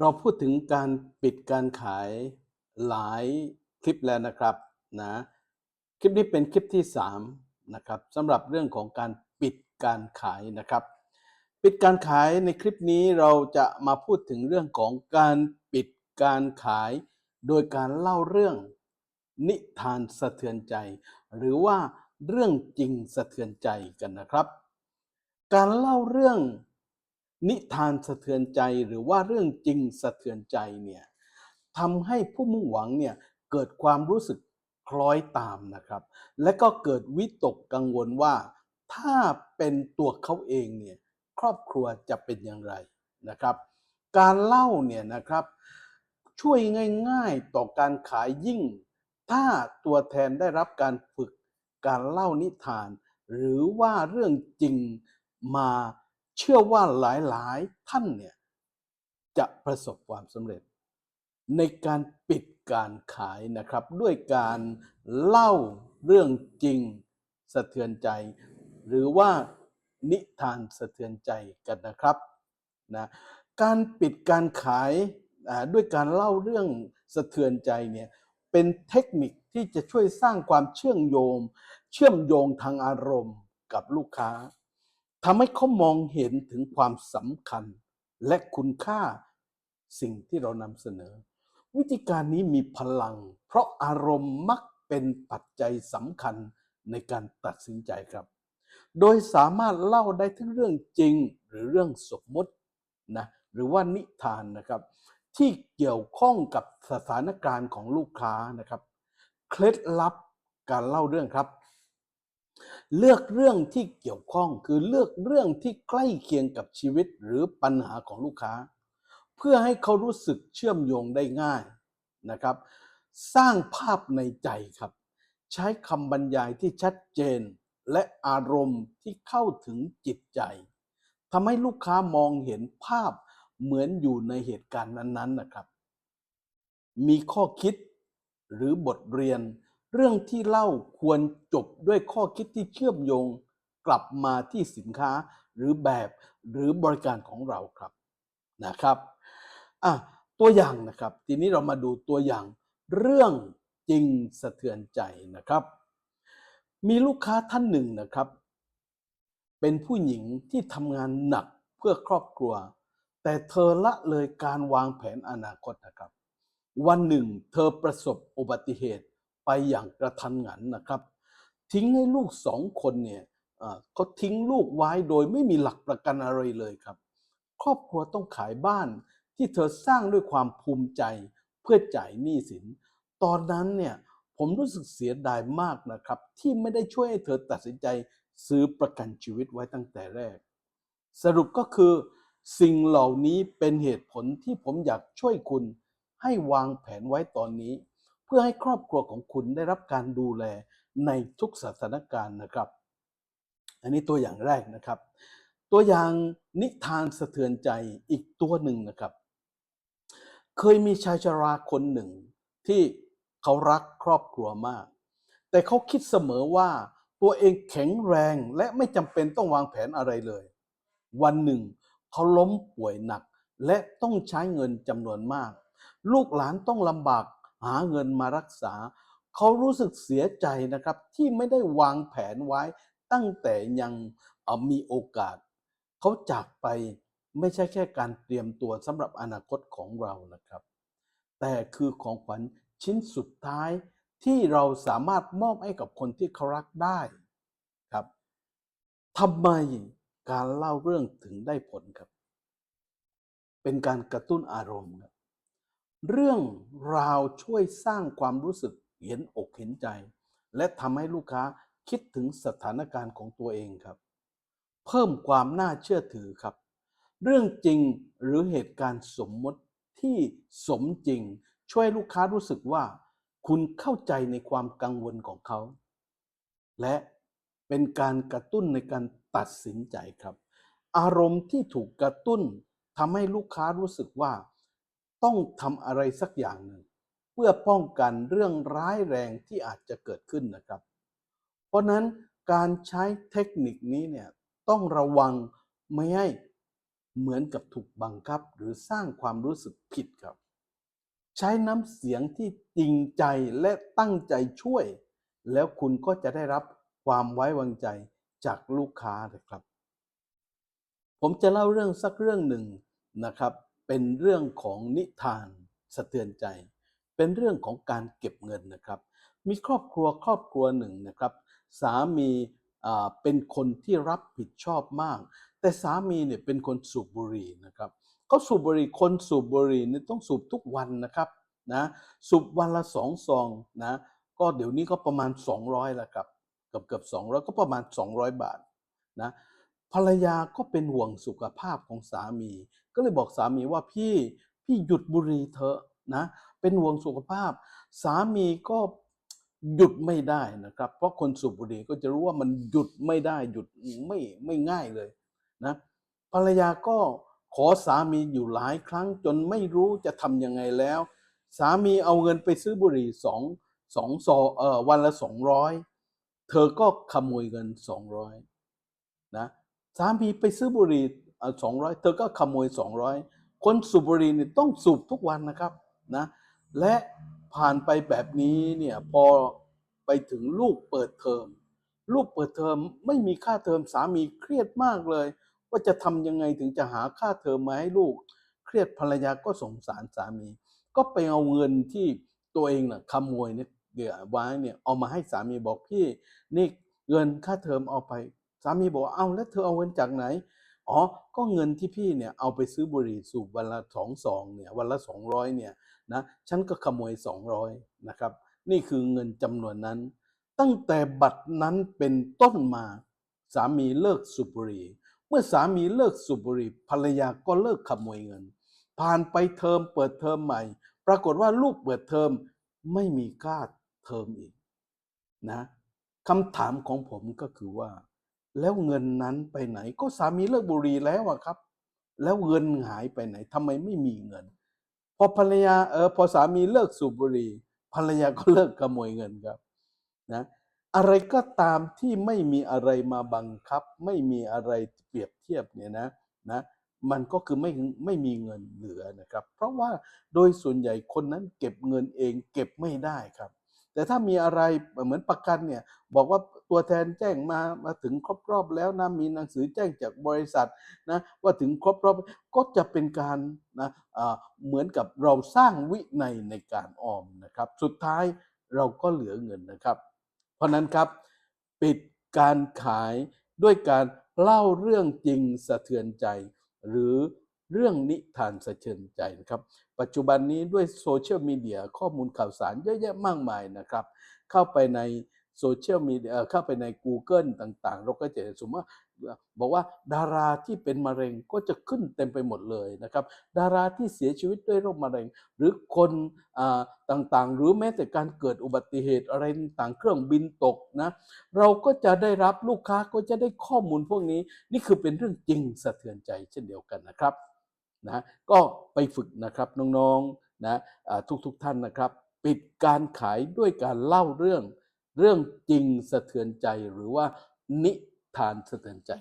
เราพูดถึงการปิดการขายหลายคลิปแล้วนะครับนะคลิปนี้เป็นคลิปที่3นะครับสำหรับเรื่องของการปิดการขายนะครับ ปิดการขายในคลิปนี้เราจะมาพูดถึงเรื่องของการปิดการขาย โดยการเล่าเรื่องนิทานสะเทือนใจ หรือว่าเรื่องจริงสะเทือนใจกันนะครับ การเล่าเรื่อง นิทานสะเทือนใจหรือว่าเรื่องจริงสะเทือนใจเนี่ยทำให้ผู้มุ่งหวังเนี่ยเกิดความรู้สึกคล้อยตามนะครับ และก็เกิดวิตกกังวลว่า ถ้าเป็นตัวเขาเองเนี่ยครอบครัวจะเป็นอย่างไรนะครับ การเล่าเนี่ยนะครับช่วยง่ายๆต่อการขายยิ่ง ถ้าตัวแทนได้รับการฝึกการเล่านิทาน หรือว่าเรื่องจริงมา เชื่อว่าหลายๆท่านเนี่ยจะประสบความสำเร็จ ในการปิดการขายนะครับ ด้วยการเล่าเรื่องจริงสะเทือนใจ หรือว่านิทานสะเทือนใจกันนะครับนะการปิดการขายด้วยการเล่าเรื่องสะเทือนใจเนี่ยเป็นเทคนิคที่จะช่วยสร้างความเชื่อมโยง เชื่อมโยงทางอารมณ์กับลูกค้า ทำให้เขามองเห็นถึงความสำคัญและคุณค่าสิ่งที่เรานำเสนอ วิธีการนี้มีพลัง เพราะอารมณ์มักเป็นปัจจัยสำคัญในการตัดสินใจครับ โดยสามารถเล่าได้ทั้งเรื่องจริงหรือเรื่องสมมตินะหรือว่านิทานนะครับ ที่เกี่ยวข้องกับสถานการณ์ของลูกค้านะครับ เคล็ดลับการเล่าเรื่องครับ เลือกเรื่องที่เกี่ยวข้องคือเลือกเรื่องที่ใกล้เคียงกับชีวิตหรือปัญหาของลูกค้า เพื่อให้เขารู้สึกเชื่อมโยงได้ง่ายนะครับ สร้างภาพในใจครับ ใช้คำบรรยายที่ชัดเจนและอารมณ์ที่เข้าถึงจิตใจทำให้ลูกค้ามองเห็นภาพเหมือนอยู่ในเหตุการณ์นั้นๆนะครับ มีข้อคิดหรือบทเรียน เรื่องที่เล่าควรจบด้วยข้อคิดที่เชื่อมโยงกลับมาที่สินค้าหรือแบบหรือบริการของเราครับนะครับอะตัวอย่างนะครับ ทีนี้เรามาดูตัวอย่างเรื่องจริงสะเทือนใจนะครับ มีลูกค้าท่านหนึ่งนะครับ เป็นผู้หญิงที่ทำงานหนักเพื่อครอบครัว แต่เธอละเลยการวางแผนอนาคตนะครับ วันหนึ่ง เธอประสบอุบัติเหตุ ไปอย่างกระทันหันนะครับ ทิ้งให้ลูกสองคนเนี่ยเอ่อเขาทิ้งลูกไว้โดยไม่มีหลักประกันอะไรเลยครับ ครอบครัวต้องขายบ้านที่เธอสร้างด้วยความภูมิใจเพื่อจ่ายหนี้สิน ตอนนั้นเนี่ยผมรู้สึกเสียดายมากนะครับ ที่ไม่ได้ช่วยให้เธอตัดสินใจซื้อประกันชีวิตไว้ตั้งแต่แรก สรุปก็คือ สิ่งเหล่านี้เป็นเหตุผลที่ผมอยากช่วยคุณให้วางแผนไว้ตอนนี้ เพื่อให้ครอบครัวของคุณได้รับการดูแลในทุกสถานการณ์นะครับ อันนี้ตัวอย่างแรกนะครับ ตัวอย่างนิทานสะเทือนใจอีกตัวหนึ่งนะครับ เคยมีชายชราคนหนึ่งที่เขารักครอบครัวมาก แต่เขาคิดเสมอว่าตัวเองแข็งแรงและไม่จำเป็นต้องวางแผนอะไรเลย วันหนึ่ง เขาล้มป่วยหนักและต้องใช้เงินจำนวนมาก ลูกหลานต้องลำบาก หาเงินมารักษา เขารู้สึกเสียใจนะครับที่ไม่ได้วางแผนไว้ตั้งแต่ยังมีโอกาส เขาจากไปไม่ใช่แค่การเตรียมตัวสำหรับอนาคตของเรานะครับ แต่คือของขวัญชิ้นสุดท้ายที่เราสามารถมอบให้กับคนที่เขารักได้ครับทำไมการเล่าเรื่องถึงได้ผลครับ เป็นการกระตุ้นอารมณ์ครับ เรื่องราวช่วยสร้างความรู้สึกเห็นอกเห็นใจ และทำให้ลูกค้าคิดถึงสถานการณ์ของตัวเองครับ เพิ่มความน่าเชื่อถือครับ เรื่องจริงหรือเหตุการณ์สมมติที่สมจริง ช่วยลูกค้ารู้สึกว่า คุณเข้าใจในความกังวลของเขา และเป็นการกระตุ้นในการตัดสินใจครับ อารมณ์ที่ถูกกระตุ้นทำให้ลูกค้ารู้สึกว่า ต้องทำอะไรสักอย่างหนึ่ง เพื่อป้องกันเรื่องร้ายแรงที่อาจจะเกิดขึ้นนะครับ เพราะฉะนั้นการใช้เทคนิคนี้เนี่ยต้องระวังไม่ให้เหมือนกับถูกบังคับหรือสร้างความรู้สึกผิดครับ ใช้น้ำเสียงที่จริงใจและตั้งใจช่วย แล้วคุณก็จะได้รับความไว้วางใจจากลูกค้านะครับ ผมจะเล่าเรื่องสักเรื่องหนึ่งนะครับ เป็นเรื่องของนิทานสะเทือนใจ เป็นเรื่องของการเก็บเงินนะครับ มีครอบครัวครอบครัวหนึ่งนะครับ สามีเป็นคนที่รับผิดชอบมาก แต่สามีเนี่ยเป็นคนสูบบุหรี่นะครับเขาสูบบุหรี่คนสูบบุหรี่เนี่ยต้องสูบทุกวันนะครับนะสูบวันละสองซองนะก็เดี๋ยวนี้ก็ประมาณ 200แล้วครับเกือบเกือบ200 ก็ประมาณ 200 บาทนะ ภรรยาก็เป็นห่วงสุขภาพของสามี ก็เลยบอกสามีว่าพี่พี่หยุดบุหรี่เถอะนะเป็นห่วงสุขภาพ สามีก็หยุดไม่ได้นะครับ เพราะคนสูบบุหรี่ก็จะรู้ว่ามันหยุดไม่ได้หยุดไม่ไม่ง่ายเลยนะภรรยาก็ขอสามีอยู่หลายครั้งจนไม่รู้จะทำยังไงแล้ว สามีเอาเงินไปซื้อบุหรี่สองสองซอเอ่อวันละสองร้อยเธอก็ขโมยเงินสองร้อยนะ สามีไปซื้อบุหรี่สองร้อยเธอก็ขโมยสองร้อยคนสูบบุหรี่เนี่ยต้องสูบทุกวันนะครับนะและผ่านไปแบบนี้เนี่ยพอไปถึงลูกเปิดเทอม ลูกเปิดเทอมไม่มีค่าเทอมสามีเครียดมากเลย ว่าจะทำยังไงถึงจะหาค่าเทอมมาให้ลูก เครียดภรรยาก็สงสารสามี ก็ไปเอาเงินที่ตัวเองน่ะขโมยเนี่ยเดี๋ยวไว้เนี่ยเอามาให้สามีบอกพี่นี่เงินค่าเทอมเอาไป สามีบอกเอาแล้วเธอเอาเงินจากไหน อ๋อ ก็เงินที่พี่เนี่ยเอาไปซื้อบุหรี่สูบวันละสองซองเนี่ยวันละสองร้อยเนี่ยนะฉันก็ขโมยสองร้อยนะครับ นี่คือเงินจำนวนนั้น ตั้งแต่บัตรนั้นเป็นต้นมาสามีเลิกสูบบุหรี่ เมื่อสามีเลิกสูบบุหรี่ภรรยาก็เลิกขโมยเงิน ผ่านไปเทอมเปิดเทอมใหม่ ปรากฏว่าลูกเปิดเทอมไม่มีค่าเทอมอีกนะคำถามของผมก็คือว่า แล้วเงินนั้นไปไหน ก็สามีเลิกบุหรี่แล้วอะครับ แล้วเงินหายไปไหนทำไมไม่มีเงิน พอภรรยาเออพอสามีเลิกสูบบุหรี่ภรรยาก็เลิกขโมยเงินครับนะอะไรก็ตามที่ไม่มีอะไรมาบังคับ ไม่มีอะไรเปรียบเทียบเนี่ยนะนะมันก็คือไม่ไม่มีเงินเหลือนะครับ เพราะว่าโดยส่วนใหญ่คนนั้นเก็บเงินเองเก็บไม่ได้ครับ แต่ถ้ามีอะไรเหมือนประกันเนี่ยบอกว่าตัวแทนแจ้งมามาถึงครบรอบแล้วนะมีหนังสือแจ้งจากบริษัทนะว่าถึงครบรอบก็จะเป็นการนะอ่าเหมือนกับเราสร้างวินัยในการออมนะครับ สุดท้ายเราก็เหลือเงินนะครับ เพราะนั้นครับปิดการขายด้วยการเล่าเรื่องจริงสะเทือนใจ หรือ เรื่องนิทานสะเทือนใจนะครับ ปัจจุบันนี้ด้วยโซเชียลมีเดียข้อมูลข่าวสารเยอะแยะมากมายนะครับ เข้าไปในโซเชียลมีเดียเข้าไปใน Google ต่างๆ เราก็จะเห็นสมมติว่าบอกว่าดาราที่เป็นมะเร็งก็จะขึ้นเต็มไปหมดเลยนะครับ ดาราที่เสียชีวิตด้วยโรคมะเร็ง หรือคนอต่างๆ หรือแม้แต่การเกิดอุบัติเหตุอะไรต่างเครื่องบินตกนะเราก็จะได้รับลูกค้าก็จะได้ข้อมูลพวกนี้ นี่คือเป็นเรื่องจริงสะเทือนใจเช่นเดียวกันนะครับ นะก็ไปฝึกนะครับน้องๆนะทุกๆทท่านนะครับ ปิดการขายด้วยการเล่าเรื่อง เรื่องจริงสะเทือนใจหรือว่านิทานสะเทือนใจ